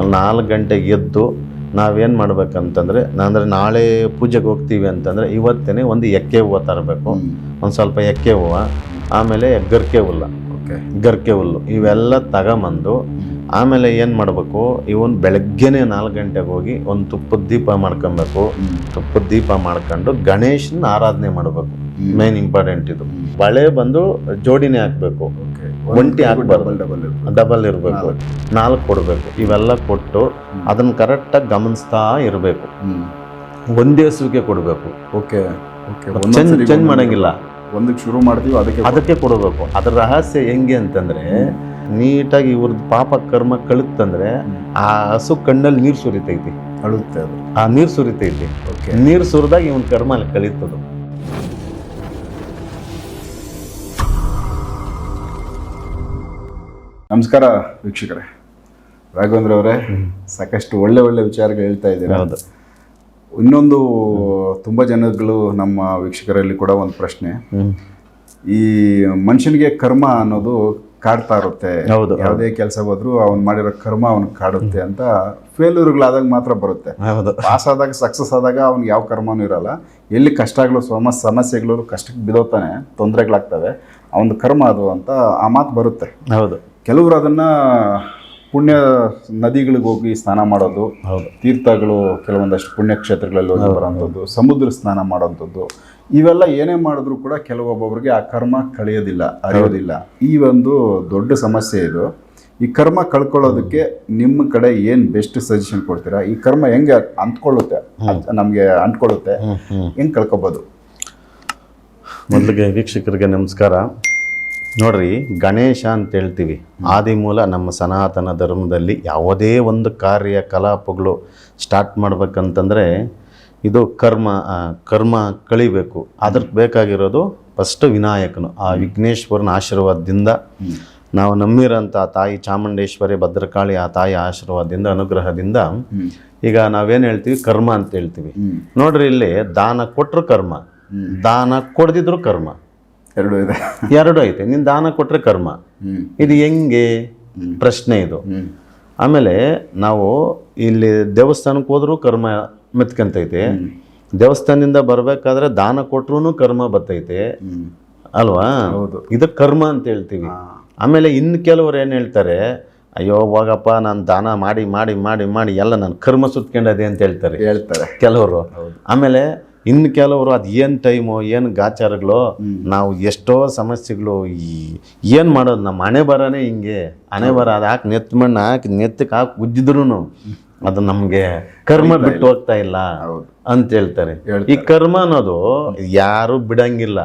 ನಾಲ್ಕು ಗಂಟೆಗೆ ಎದ್ದು ನಾವೇನು ಮಾಡ್ಬೇಕಂತಂದರೆ ಅಂದರೆ ನಾಳೆ ಪೂಜೆಗೆ ಹೋಗ್ತೀವಿ ಅಂತಂದರೆ ಇವತ್ತೇ ಒಂದು ಎಕ್ಕೆ ಹೂವು ತರಬೇಕು. ಒಂದು ಸ್ವಲ್ಪ ಎಕ್ಕೆ ಹೂವು ಆಮೇಲೆ ಗರ್ಕೆ ಹುಲ್ಲ. ಓಕೆ. ಗರ್ಕೆ ಹುಲ್ಲು ಇವೆಲ್ಲ ತಗೊಂಬಂದು ಆಮೇಲೆ ಏನು ಮಾಡಬೇಕು? ಇವನ್ ಬೆಳಗ್ಗೆನೆ ನಾಲ್ಕು ಗಂಟೆಗೆ ಹೋಗಿ ಒಂದು ತುಪ್ಪದ ದೀಪ ಮಾಡ್ಕೊಬೇಕು. ತುಪ್ಪದ ದೀಪ ಮಾಡ್ಕೊಂಡು ಗಣೇಶನ ಆರಾಧನೆ ಮಾಡಬೇಕು. ಮೇನ್ ಇಂಪಾರ್ಟೆಂಟ್ ಇದು. ಬಳೆ ಬಂದು ಜೋಡಿನೇ ಹಾಕ್ಬೇಕು. ಓಕೆ ಒಂಟಿ ಹಾಕ್ಬಾರ್ದು. ಡಬಲ್ ಇರಬೇಕು. ನಾಲ್ಕು. ಕೊಡಬೇಕು. ಇವೆಲ್ಲ ಕೊಟ್ಟು ಅದನ್ನ ಕರೆಕ್ಟಾಗಿ ಗಮನಿಸ್ತಾ ಇರಬೇಕು. ಒಂದೇ ಹಸುವಿಗೆ ಕೊಡಬೇಕು. ಓಕೆ ಓಕೆ ಚೇಂಜ್ ಚೇಂಜ್ ಮಾಡಂಗಿಲ್ಲ. ಒಂದಕ್ಕೆ ಶುರು ಮಾಡ್ತೀವಿ ಅದಕ್ಕೆ ಅದಕ್ಕೆ ಕೊಡಬೇಕು. ಅದ್ರ ರಹಸ್ಯ ಹೆಂಗೆ ಅಂತಂದ್ರೆ ನೀಟಾಗಿ ಇವ್ರದ್ದು ಪಾಪ ಕರ್ಮ ಕಳುತ್ತಂದ್ರೆ ಆ ಹಸು ಕಣ್ಣಲ್ಲಿ ನೀರು ಸುರಿತೈತಿ. ಅಳುತ್ತೆ ಅದು. ಆ ನೀರು ಸುರಿತೈತಿ. ಓಕೆ ನೀರು ಸುರಿದಾಗ ಇವನ್ ಕರ್ಮ ಅಲ್ಲಿ ಕಳೀತದ. ನಮಸ್ಕಾರ ವೀಕ್ಷಕರೇ. ರಾಘವೇಂದ್ರ ಅವರೇ ಸಾಕಷ್ಟು ಒಳ್ಳೆ ಒಳ್ಳೆ ವಿಚಾರಗಳು ಹೇಳ್ತಾ ಇದ್ದೀರಾ. ಹೌದು. ಇನ್ನೊಂದು ತುಂಬ ಜನಗಳು ನಮ್ಮ ವೀಕ್ಷಕರಲ್ಲಿ ಕೂಡ ಒಂದು ಪ್ರಶ್ನೆ. ಈ ಮನುಷ್ಯನಿಗೆ ಕರ್ಮ ಅನ್ನೋದು ಕಾಡ್ತಾ ಇರುತ್ತೆ ಹೌದು, ಯಾವುದೇ ಕೆಲಸ ಹೋದ್ರು ಅವ್ನು ಮಾಡಿರೋ ಕರ್ಮ ಅವ್ನ್ ಕಾಡುತ್ತೆ ಅಂತ ಫೇಲ್ಯೂರ್ಗಳಾದಾಗ ಮಾತ್ರ ಬರುತ್ತೆ. ಹೌದು. ಪಾಸ್ ಆದಾಗ ಸಕ್ಸಸ್ ಆದಾಗ ಅವ್ನಿಗೆ ಯಾವ ಕರ್ಮನೂ ಇರಲ್ಲ. ಎಲ್ಲಿ ಕಷ್ಟಗಳು ಸಮ ಸಮಸ್ಯೆಗಳು ಕಷ್ಟಕ್ಕೆ ಬಿದೋತಾನೆ ತೊಂದರೆಗಳಾಗ್ತವೆ ಅವನ ಕರ್ಮ ಅದು ಅಂತ ಆ ಮಾತು ಬರುತ್ತೆ. ಹೌದು. ಕೆಲವರು ಅದನ್ನ ಪುಣ್ಯ ನದಿಗಳಿಗೆ ಹೋಗಿ ಸ್ನಾನ ಮಾಡೋದು ಹೌದು. ತೀರ್ಥಗಳು ಕೆಲವೊಂದಷ್ಟು ಪುಣ್ಯಕ್ಷೇತ್ರಗಳಲ್ಲಿ ಹೋಗಿ ಬರೋಂಥದ್ದು ಸಮುದ್ರ ಸ್ನಾನ ಮಾಡೋಂಥದ್ದು ಇವೆಲ್ಲ ಏನೇ ಮಾಡಿದ್ರು ಕೂಡ ಕೆಲವೊಬ್ಬೊಬ್ರಿಗೆ ಆ ಕರ್ಮ ಕಳೆಯೋದಿಲ್ಲ ಅರಿಯೋದಿಲ್ಲ. ಈ ಒಂದು ದೊಡ್ಡ ಸಮಸ್ಯೆ ಇದು. ಈ ಕರ್ಮ ಕಳ್ಕೊಳ್ಳೋದಕ್ಕೆ ನಿಮ್ಮ ಕಡೆ ಏನು ಬೆಸ್ಟ್ ಸಜೆಷನ್ ಕೊಡ್ತೀರಾ? ಈ ಕರ್ಮ ಹೆಂಗೆ ಅಂತ್ಕೊಳ್ಳುತ್ತೆ? ನಮಗೆ ಅಂಟ್ಕೊಳ್ಳುತ್ತೆ? ಹೆಂಗೆ ಕಳ್ಕೊಬೋದು? ಮೊದಲಿಗೆ ವೀಕ್ಷಕರಿಗೆ ನಮಸ್ಕಾರ. ನೋಡ್ರಿ ಗಣೇಶ ಅಂತ ಹೇಳ್ತೀವಿ. ಆದಿಮೂಲ ನಮ್ಮ ಸನಾತನ ಧರ್ಮದಲ್ಲಿ ಯಾವುದೇ ಒಂದು ಕಾರ್ಯ ಕಲಾಪಗಳು ಸ್ಟಾರ್ಟ್ ಮಾಡ್ಬೇಕಂತಂದ್ರೆ ಇದು ಕರ್ಮ ಕರ್ಮ ಕಳಿಬೇಕು. ಅದಕ್ಕೆ ಬೇಕಾಗಿರೋದು ಫಸ್ಟ್ ವಿನಾಯಕನು ಆ ವಿಘ್ನೇಶ್ವರನ ಆಶೀರ್ವಾದದಿಂದ ನಾವು ನಂಬಿರೋಂಥ ತಾಯಿ ಚಾಮುಂಡೇಶ್ವರಿ ಭದ್ರಕಾಳಿ ಆ ತಾಯಿ ಆಶೀರ್ವಾದದಿಂದ ಅನುಗ್ರಹದಿಂದ ಈಗ ನಾವೇನು ಹೇಳ್ತೀವಿ? ಕರ್ಮ ಅಂತ ಹೇಳ್ತೀವಿ. ನೋಡ್ರಿ ಇಲ್ಲಿ ದಾನ ಕೊಟ್ಟರು ಕರ್ಮ ದಾನ ಕೊಡದಿದ್ರು ಕರ್ಮ. ಎರಡು ಇದೆ. ಎರಡು ಐತೆ ನೀನು ದಾನ ಕೊಟ್ಟರೆ ಕರ್ಮ. ಇದು ಹೆಂಗೆ? ಪ್ರಶ್ನೆ ಇದು. ಆಮೇಲೆ ನಾವು ಇಲ್ಲಿ ದೇವಸ್ಥಾನಕ್ಕೆ ಹೋದರೂ ಕರ್ಮ ಮೆತ್ಕಂತೈತೆ. ದೇವಸ್ಥಾನದಿಂದ ಬರಬೇಕಾದ್ರೆ ದಾನ ಕೊಟ್ರು ಕರ್ಮ ಬರ್ತೈತೆ ಅಲ್ವಾ. ಇದು ಕರ್ಮ ಅಂತ ಹೇಳ್ತೀವಿ. ಆಮೇಲೆ ಇನ್ನು ಕೆಲವರು ಏನು ಹೇಳ್ತಾರೆ ಅಯ್ಯೋ ಹೋಗಪ್ಪ ನಾನು ದಾನ ಮಾಡಿ ಮಾಡಿ ಮಾಡಿ ಮಾಡಿ ಎಲ್ಲ ನಾನು ಕರ್ಮ ಸುತ್ಕೊಂಡದೆ ಅಂತ ಹೇಳ್ತಾರೆ. ಹೇಳ್ತಾರೆ. ಕೆಲವರು. ಆಮೇಲೆ ಇನ್ನು ಕೆಲವರು ಅದು ಏನು ಟೈಮು ಏನು ಗಾಚಾರಗಳು ನಾವು ಎಷ್ಟೋ ಸಮಸ್ಯೆಗಳು ಈ ಏನು ಮಾಡೋದು ನಮ್ಮ ಹಣೆ ಬರನೇ ಹಿಂಗೆ. ಹಣೆ ಬರ ಅದು ಹಾಕಿ ನೆತ್ತ ಮಣ್ಣು ಹಾಕಿ ನೆತ್ತಕ್ಕೆ ಹಾಕಿ ಉಜ್ಜಿದ್ರು ಅದು ನಮಗೆ ಕರ್ಮ ಬಿಟ್ಟು ಹೋಗ್ತಾ ಇಲ್ಲ ಅಂತ ಹೇಳ್ತಾರೆ. ಹೇಳ್ತಾರೆ. ಈ ಕರ್ಮ ಅನ್ನೋದು ಯಾರು ಬಿಡಂಗಿಲ್ಲ.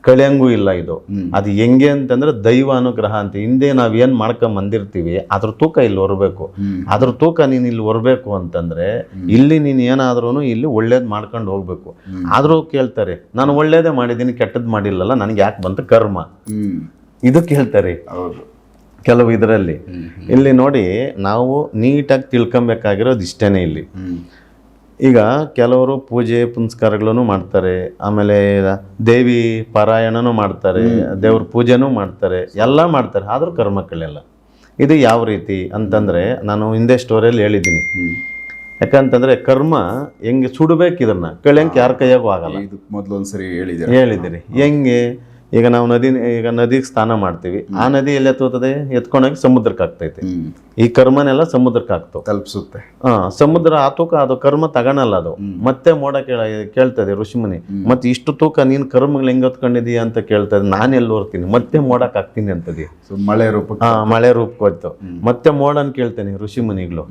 ಕಳೆಯಂಗೂ ಇಲ್ಲ ಇದು. ಅದು ಹೆಂಗೆ ಅಂತಂದ್ರೆ ದೈವ ಅನುಗ್ರಹ ಅಂತ. ಹಿಂದೆ ನಾವ್ ಏನ್ ಮಾಡ್ಕೊಂಡ್ ಬಂದಿರ್ತೀವಿ ಅದ್ರ ತೂಕ ಇಲ್ಲಿ ಹೊರಬೇಕು. ಅದ್ರ ತೂಕ ನೀನ್ ಇಲ್ಲಿ ಹೊರಬೇಕು ಅಂತಂದ್ರೆ ಇಲ್ಲಿ ನೀನ್ ಏನಾದ್ರೂ ಇಲ್ಲಿ ಒಳ್ಳೇದ್ ಮಾಡ್ಕೊಂಡು ಹೋಗ್ಬೇಕು. ಆದ್ರೂ ಕೇಳ್ತಾರೆ ನಾನು ಒಳ್ಳೇದೇ ಮಾಡಿದ್ದೀನಿ ಕೆಟ್ಟದ್ ಮಾಡಿಲ್ಲಲ್ಲ ನನಗೆ ಯಾಕೆ ಬಂತು ಕರ್ಮ? ಇದಕ್ಕೆ ಹೌದು. ಕೆಲವು ಇದರಲ್ಲಿ. ಇಲ್ಲಿ ನೋಡಿ ನಾವು ನೀಟಾಗಿ ತಿಳ್ಕೊಬೇಕಾಗಿರೋದು ಇಷ್ಟೇ ಇಲ್ಲಿ. ಈಗ ಕೆಲವರು ಪೂಜೆ ಪುನಸ್ಕಾರಗಳನ್ನು ಮಾಡ್ತಾರೆ. ಆಮೇಲೆ ದೇವಿ ಪಾರಾಯಣನೂ ಮಾಡ್ತಾರೆ. ದೇವ್ರ ಪೂಜೆನೂ ಮಾಡ್ತಾರೆ. ಎಲ್ಲ ಮಾಡ್ತಾರೆ. ಆದರೂ ಕರ್ಮಕ್ಕಳೆಲ್ಲ. ಕಳೆಯಲ್ಲ ಇದು ಯಾವ ರೀತಿ ಅಂತಂದರೆ ನಾನು ಹಿಂದೆ ಸ್ಟೋರಿಯಲ್ಲಿ ಹೇಳಿದ್ದೀನಿ. ಯಾಕಂತಂದರೆ ಕರ್ಮ ಹೆಂಗೆ ಸುಡಬೇಕು ಇದನ್ನು. ಕಳಿಯಂಗೆ ಯಾರ ಕೈಯಾಗೂ ಆಗಲ್ಲ. ಇದು ಮೊದಲು ಒಂದ್ಸರಿ ಹೇಳಿದ್ದೀರಾ. ಹೇಳಿದ್ದೀರಿ ಹೆಂಗೆ? ಈಗ ನಾವು ನದಿ ಈಗ ನದಿಗೆ ಸ್ನಾನ ಮಾಡ್ತೀವಿ. ಆ ನದಿ ಎಲ್ಲಿ ಎತ್ತೋತದೆ ಎತ್ಕೊಂಡೋಗಿ ಸಮುದ್ರಕ್ಕೆ ಆಗ್ತೈತೆ ಈ ಕರ್ಮನೆಲ್ಲ ಸಮುದ್ರಕ್ಕೆ ಹಾಕ್ತು ತಲುಪಿಸುತ್ತೆ. ಹಾ ಸಮುದ್ರ ಆ ತೂಕ ಅದು ಕರ್ಮ ತಗಣಲ್ಲ ಅದು. ಮತ್ತೆ ಮೋಡ ಕೇಳ ಕೇಳ್ತದೆ ಋಷಿಮುನಿ. ಮತ್ತೆ ಇಷ್ಟು ತೂಕ ನೀನ್ ಕರ್ಮಗಳು ಹೆಂಗ್ ಹೊತ್ಕೊಂಡಿದೀಯ ಅಂತ ಕೇಳ್ತದೆ. ನಾನು ಎಲ್ಲಿ ಓರ್ತೀನಿ? ಮತ್ತೆ ಮೋಡಕ್ ಹಾಕ್ತೀನಿ ಅಂತದಿ ಮಳೆ ರೂಪ ಹಾ ಮಳೆ ರೂಪಕ್ಕೆ ಹೋಯ್ತು. ಮತ್ತೆ ಮೋಡನ್ ಕೇಳ್ತೇನೆ ಋಷಿಮುನಿಗಳು.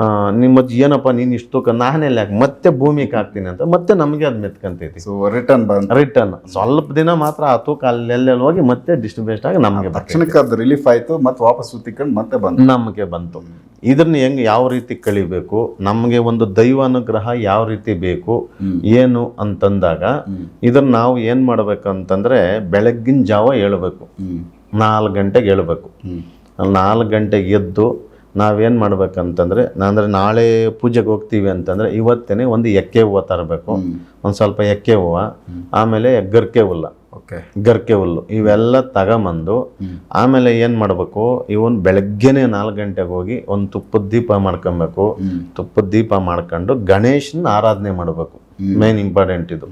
ಆ ನಿಮ್ಮ ಏನಪ್ಪ ನೀನ್ ಇಷ್ಟು ತೂಕ ನಾನೆಲ್ಲ ಹಾಕಿ? ಮತ್ತೆ ಭೂಮಿಗೆ ಹಾಕ್ತೀನಿ ಅಂತ ಮತ್ತೆ ನಮಗೆ ಅದ್ ಮೆತ್ಕಂತೈತಿ. ಸೊ ರಿಟರ್ನ್ ಬಂದ ರಿಟರ್ನ್ ಸ್ವಲ್ಪ ದಿನ ಮಾತ್ರ ಆ ತೂಕ ಅಲ್ಲೆಲ್ಲೆಲ್ಲಿ ಹೋಗಿ ಮತ್ತೆ ಡಿಸ್ಟ್ರಿಬ್ಯೂಟ್ ಆಗಿ ನಮಗೆ ತಕ್ಷಣಕ್ಕೆ ಅದು ರಿಲೀಫ್ ಆಯ್ತು ಮತ್ತೆ ವಾಪಸ್ ಸುತ್ತಿಕೊಂಡು ಮತ್ತೆ ಬಂತು. ನಮಗೆ ಬಂತು. ಇದನ್ನು ಹೆಂಗ್ ಯಾವ ರೀತಿ ಕಳಿಬೇಕು? ನಮಗೆ ಒಂದು ದೈವ ಅನುಗ್ರಹ ಯಾವ ರೀತಿ ಬೇಕು? ಏನು ಅಂತಂದಾಗ ಇದನ್ನ ನಾವು ಏನ್ ಮಾಡ್ಬೇಕು ಅಂತಂದ್ರೆ ಬೆಳಗ್ಗಿನ ಜಾವ ಹೇಳ್ಬೇಕು. ನಾಲ್ಕು ಗಂಟೆಗೆ ಹೇಳ್ಬೇಕು. ನಾಲ್ಕು ಗಂಟೆಗೆ ಎದ್ದು ನಾವೇನು ಮಾಡ್ಬೇಕಂತಂದ್ರೆ ಅಂದರೆ ನಾಳೆ ಪೂಜೆಗೆ ಹೋಗ್ತೀವಿ ಅಂತಂದ್ರೆ ಇವತ್ತೇ ಒಂದು ಎಕ್ಕೆ ಹೂವು ತರಬೇಕು. ಒಂದು ಸ್ವಲ್ಪ ಎಕ್ಕೆ ಹೂವು ಆಮೇಲೆ ಗರ್ಕೆ ಹುಲ್ಲ. ಗರ್ಕೆ ಹುಲ್ಲು ಇವೆಲ್ಲ ತಗೊಂಬಂದು ಆಮೇಲೆ ಏನು ಮಾಡಬೇಕು ಇವನ್ ಬೆಳಗ್ಗೆನೆ ನಾಲ್ಕು ಗಂಟೆಗೆ ಹೋಗಿ ಒಂದು ತುಪ್ಪದ ದೀಪ ಮಾಡ್ಕೊಬೇಕು. ತುಪ್ಪದ ದೀಪ ಮಾಡ್ಕೊಂಡು ಗಣೇಶನ ಆರಾಧನೆ ಮಾಡಬೇಕು. ಮೇನ್ ಇಂಪಾರ್ಟೆಂಟ್ ಇದು.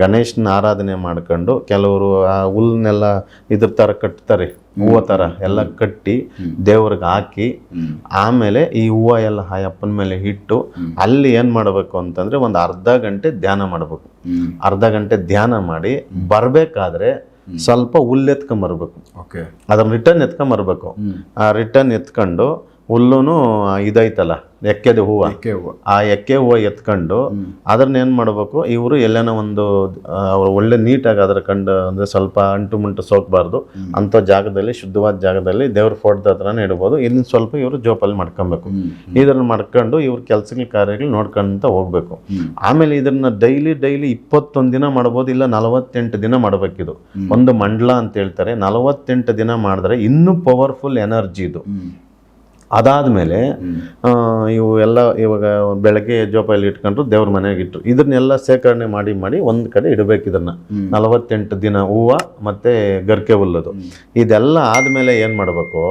ಗಣೇಶನ ಆರಾಧನೆ ಮಾಡ್ಕೊಂಡು ಕೆಲವರು ಆ ಹುಲ್ನೆಲ್ಲ ಇದ್ರ ಥರ ಕಟ್ತಾರೆ ಹೂವು ಥರ ಎಲ್ಲ ಕಟ್ಟಿ ದೇವ್ರಿಗೆ ಹಾಕಿ ಆಮೇಲೆ ಈ ಹೂವು ಎಲ್ಲ ಅಪ್ಪನ ಮೇಲೆ ಇಟ್ಟು ಅಲ್ಲಿ ಏನು ಮಾಡಬೇಕು ಅಂತಂದ್ರೆ ಒಂದು ಅರ್ಧ ಗಂಟೆ ಧ್ಯಾನ ಮಾಡಬೇಕು. ಅರ್ಧ ಗಂಟೆ ಧ್ಯಾನ ಮಾಡಿ ಬರಬೇಕಾದ್ರೆ ಸ್ವಲ್ಪ ಹುಲ್ಲು ಎತ್ಕೊಂಬರ್ಬೇಕು ಓಕೆ. ಅದನ್ನ ರಿಟರ್ನ್ ಎತ್ಕೊಂಬರ್ಬೇಕು ಆ ರಿಟರ್ನ್ ಎತ್ಕೊಂಡು ಹುಲ್ಲುನು ಇದೈತಲ್ಲ ಎಕ್ಕೆದ ಹೂವು. ಎಕ್ಕೆ ಹೂವು. ಆ ಎಕ್ಕೆ ಹೂವು ಎತ್ಕೊಂಡು ಅದನ್ನ ಏನು ಮಾಡಬೇಕು ಇವರು ಎಲ್ಲೇನೋ ಒಂದು ಒಳ್ಳೆ ನೀಟಾಗಿ ಅದ್ರ ಕಂಡು ಅಂದರೆ ಸ್ವಲ್ಪ ಅಂಟು ಮುಂಟು ಸೋಕ್ಬಾರ್ದು ಅಂಥ ಜಾಗದಲ್ಲಿ ಶುದ್ಧವಾದ ಜಾಗದಲ್ಲಿ ದೇವ್ರ ಫೋಟೋದ ಹತ್ರನೇ ಇಡ್ಬೋದು. ಇನ್ನು ಸ್ವಲ್ಪ ಇವರು ಜೋಪಲ್ಲಿ ಮಾಡ್ಕೊಬೇಕು. ಇದನ್ನ ಮಾಡ್ಕೊಂಡು ಇವ್ರ ಕೆಲಸಗಳ ಕಾರ್ಯಗಳು ನೋಡ್ಕೊಂತ ಹೋಗ್ಬೇಕು. ಆಮೇಲೆ ಇದನ್ನ ಡೈಲಿ ಡೈಲಿ ಇಪ್ಪತ್ತೊಂದು ದಿನ ಮಾಡ್ಬೋದು ಇಲ್ಲ ನಲವತ್ತೆಂಟು ದಿನ ಮಾಡ್ಬೇಕಿದು ಒಂದು ಮಂಡಲ ಅಂತ ಹೇಳ್ತಾರೆ. ನಲವತ್ತೆಂಟು ದಿನ ಮಾಡಿದ್ರೆ ಇನ್ನೂ ಪವರ್ಫುಲ್ ಎನರ್ಜಿ ಇದು. ಅದಾದಮೇಲೆ ಇವು ಎಲ್ಲ ಇವಾಗ ಬೆಳಗ್ಗೆ ಜೋಪಾಯಲ್ಲಿ ಇಟ್ಕೊಂಡ್ರು ದೇವ್ರ ಮನೆಗೆ ಇಟ್ಟರು ಇದನ್ನೆಲ್ಲ ಸೇಕರಣೆ ಮಾಡಿ ಮಾಡಿ ಒಂದು ಕಡೆ ಇಡಬೇಕು ಇದನ್ನ. ನಲವತ್ತೆಂಟು ದಿನ ಹೂವು ಮತ್ತು ಗರ್ಕೆ ಹುಲ್ಲದು. ಇದೆಲ್ಲ ಆದಮೇಲೆ ಏನು ಮಾಡಬೇಕು?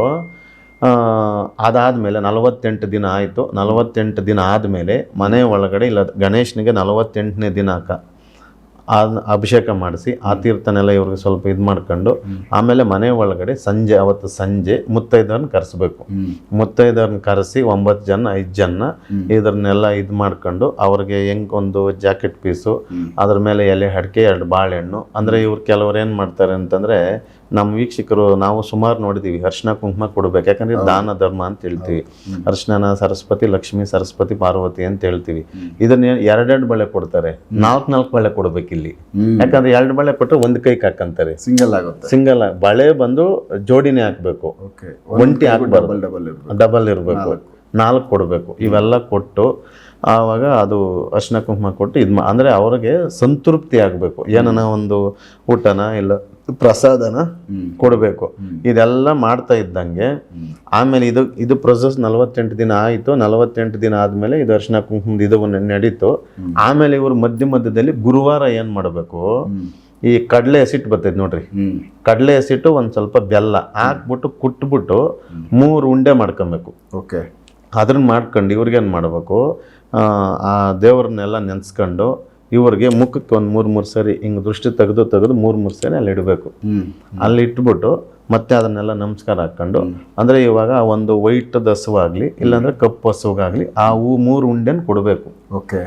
ಅದಾದಮೇಲೆ ನಲವತ್ತೆಂಟು ದಿನ ಆಯಿತು. ನಲವತ್ತೆಂಟು ದಿನ ಆದಮೇಲೆ ಮನೆ ಒಳಗಡೆ ಇಲ್ಲ ಗಣೇಶನಿಗೆ ನಲವತ್ತೆಂಟನೇ ದಿನಾಂಕ ಆ ಅಭಿಷೇಕ ಮಾಡಿಸಿ ಆ ತೀರ್ಥನೆಲ್ಲ ಇವ್ರಿಗೆ ಸ್ವಲ್ಪ ಇದು ಮಾಡ್ಕೊಂಡು ಆಮೇಲೆ ಮನೆ ಒಳಗಡೆ ಸಂಜೆ ಅವತ್ತು ಸಂಜೆ ಮುತ್ತೈದವ್ರನ್ನ ಕರೆಸ್ಬೇಕು. ಮುತ್ತೈದವ್ರನ್ನ ಕರೆಸಿ ಒಂಬತ್ತು ಜನ ಐದು ಜನ ಇದನ್ನೆಲ್ಲ ಇದು ಮಾಡ್ಕೊಂಡು ಅವ್ರಿಗೆ ಹೆಂಗ್ ಒಂದು ಜಾಕೆಟ್ ಪೀಸು ಅದ್ರ ಮೇಲೆ ಎಲೆ ಅಡಿಕೆ ಎರಡು ಬಾಳೆಹಣ್ಣು ಅಂದರೆ ಇವ್ರು ಕೆಲವ್ರು ಏನು ಮಾಡ್ತಾರೆ ಅಂತಂದರೆ ನಮ್ಮ ವೀಕ್ಷಕರು ನಾವು ಸುಮಾರು ನೋಡಿದ್ದೀವಿ ಅರ್ಶನ ಕುಂಕುಮ ಕೊಡಬೇಕು. ಯಾಕಂದ್ರೆ ದಾನ ಧರ್ಮ ಅಂತ ಹೇಳ್ತೀವಿ. ಅರ್ಶನನ ಸರಸ್ವತಿ ಲಕ್ಷ್ಮಿ ಸರಸ್ವತಿ ಪಾರ್ವತಿ ಅಂತ ಹೇಳ್ತೀವಿ. ಇದನ್ನ ಎರಡೆರಡು ಬಳೆ ಕೊಡ್ತಾರೆ. ನಾಲ್ಕು ನಾಲ್ಕು ಬಳೆ ಕೊಡ್ಬೇಕು ಇಲ್ಲಿ ಯಾಕಂದ್ರೆ ಎರಡು ಬಳೆ ಕೊಟ್ಟರೆ ಒಂದು ಕೈ ಹಾಕಂತಾರೆ. ಸಿಂಗಲ್ ಆಗುತ್ತೆ. ಸಿಂಗಲ್ ಬಳೆ ಬಂದು ಜೋಡಿನೇ ಹಾಕ್ಬೇಕು. ಒಂಟಿ ಹಾಕ್ಬಾರ್ದು. ಡಬಲ್ ಇರಬೇಕು. ನಾಲ್ಕು. ಕೊಡಬೇಕು. ಇವೆಲ್ಲ ಕೊಟ್ಟು ಆವಾಗ ಅದು ಅರ್ಶನ ಕುಂಕುಮ ಕೊಟ್ಟು ಇದು ಅಂದರೆ ಅವ್ರಿಗೆ ಸಂತೃಪ್ತಿ ಆಗಬೇಕು. ಏನನ ಒಂದು ಊಟನ ಇಲ್ಲ ಪ್ರಸಾದನ ಕೊಡಬೇಕು. ಇದೆಲ್ಲ ಮಾಡ್ತಾ ಇದ್ದಂಗೆ ಆಮೇಲೆ ಇದು ಇದು ಪ್ರೊಸೆಸ್ ನಲವತ್ತೆಂಟು ದಿನ ಆಯಿತು. ನಲವತ್ತೆಂಟು ದಿನ ಆದಮೇಲೆ ಇದು ಅರ್ಶಿನ ಕುಂಕುಮದ ಇದು ನಡೀತು. ಆಮೇಲೆ ಇವರು ಮಧ್ಯ ಮಧ್ಯದಲ್ಲಿ ಗುರುವಾರ ಏನು ಮಾಡಬೇಕು? ಈ ಕಡಲೆ ಹಸಿಟ್ಟು ಬರ್ತೈತೆ ನೋಡ್ರಿ. ಕಡಲೆ ಹಸಿಟ್ಟು ಒಂದು ಸ್ವಲ್ಪ ಬೆಲ್ಲ ಹಾಕ್ಬಿಟ್ಟು ಕುಟ್ಬಿಟ್ಟು ಮೂರು ಉಂಡೆ ಮಾಡ್ಕೊಬೇಕು. ಓಕೆ. ಅದನ್ನ ಮಾಡ್ಕೊಂಡು ಇವ್ರಿಗೇನು ಮಾಡಬೇಕು? ಆ ದೇವ್ರನ್ನೆಲ್ಲ ನೆನೆಸ್ಕೊಂಡು ಇವ್ರಿಗೆ ಮುಖಕ್ಕೆ ಒಂದು ಮೂರು ಮೂರು ಸರಿ ಹಿಂಗೆ ದೃಷ್ಟಿ ತೆಗೆದು ತೆಗೆದು ಮೂರು ಮೂರು ಸರಿ ಅಲ್ಲಿ ಇಡಬೇಕು. ಅಲ್ಲಿ ಇಟ್ಬಿಟ್ಟು ಮತ್ತೆ ಅದನ್ನೆಲ್ಲ ನಮಸ್ಕಾರ ಹಾಕ್ಕೊಂಡು ಅಂದರೆ ಇವಾಗ ಒಂದು ವೈಟ್ ಹಸುವಾಗಲಿ ಇಲ್ಲಾಂದ್ರೆ ಕಪ್ಪು ಹಸುವಾಗಲಿ ಆ ಹೂ ಮೂರು ಉಂಡೆನ ಕೊಡಬೇಕು. ಓಕೆ.